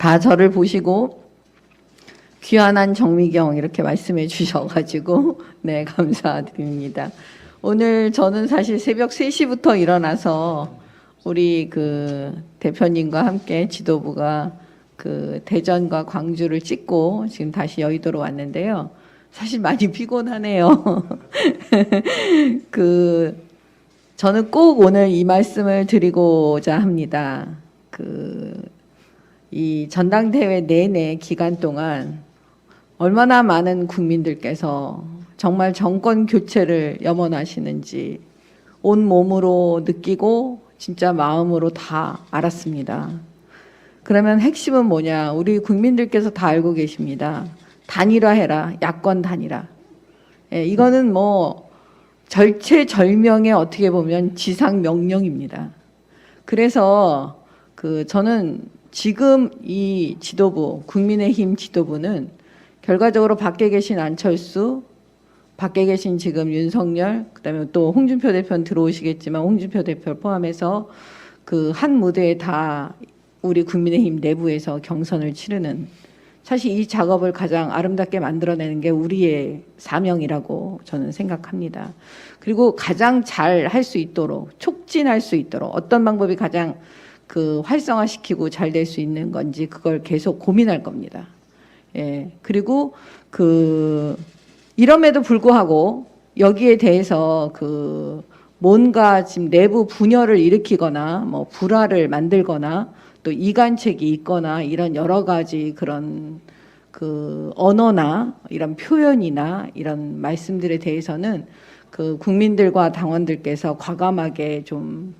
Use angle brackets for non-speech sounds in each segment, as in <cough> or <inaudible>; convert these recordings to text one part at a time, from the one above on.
다 저를 보시고 귀환한 정미경 이렇게 말씀해 주셔가지고 <laughs> 네 감사드립니다. 오늘 저는 사실 새벽 3시부터 일어나서 우리 그 대표님과 함께 지도부가 그 대전과 광주를 찍고 지금 다시 여의도로 왔는데요. 사실 많이 <laughs> 피곤하네요. <laughs> 그 저는 꼭 오늘 이 말씀을 드리고자 합니다. 그 이 전당대회 내내 기간 동안 얼마나 많은 국민들께서 정말 정권 교체를 염원하시는지 온 몸으로 느끼고 진짜 마음으로 다 알았습니다. 그러면 핵심은 뭐냐? 우리 국민들께서 다 알고 계십니다. 단일화해라. 야권 단일화. 예, 이거는 뭐 절체절명의 어떻게 보면 지상 명령입니다. 그래서 그 저는 지금 이 지도부 국민의힘 지도부는 결과적으로 밖에 계신 안철수, 밖에 계신 지금 윤석열, 그다음에 또 홍준표 대표는 들어오시겠지만 홍준표 대표 를 포함해서 그 한 무대에 다 우리 국민의힘 내부에서 경선을 치르는 사실 이 작업을 가장 아름답게 만들어내는 게 우리의 사명이라고 저는 생각합니다. 그리고 가장 잘 할 수 있도록 촉진할 수 있도록 어떤 방법이 가장 그 활성화시키고 잘 될 수 있는 건지 그걸 계속 고민할 겁니다. 예. 그리고 그 이럼에도 불구하고 여기에 대해서 그 뭔가 지금 내부 분열을 일으키거나 뭐 불화를 만들거나 또 이간책이 있거나 이런 여러 가지 그런 그 언어나 이런 표현이나 이런 말씀들에 대해서는 그 국민들과 당원들께서 과감하게 좀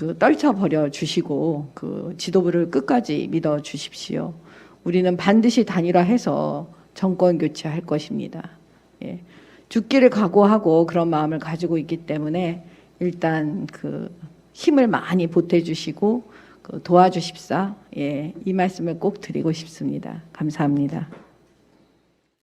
그 떨쳐버려 주시고 그 지도부를 끝까지 믿어 주십시오. 우리는 반드시 단일화 해서 정권 교체할 것입니다. 예. 죽기를 각오하고 그런 마음을 가지고 있기 때문에 일단 그 힘을 많이 보태주시고 그 도와주십사. 예, 이 말씀을 꼭 드리고 싶습니다. 감사합니다.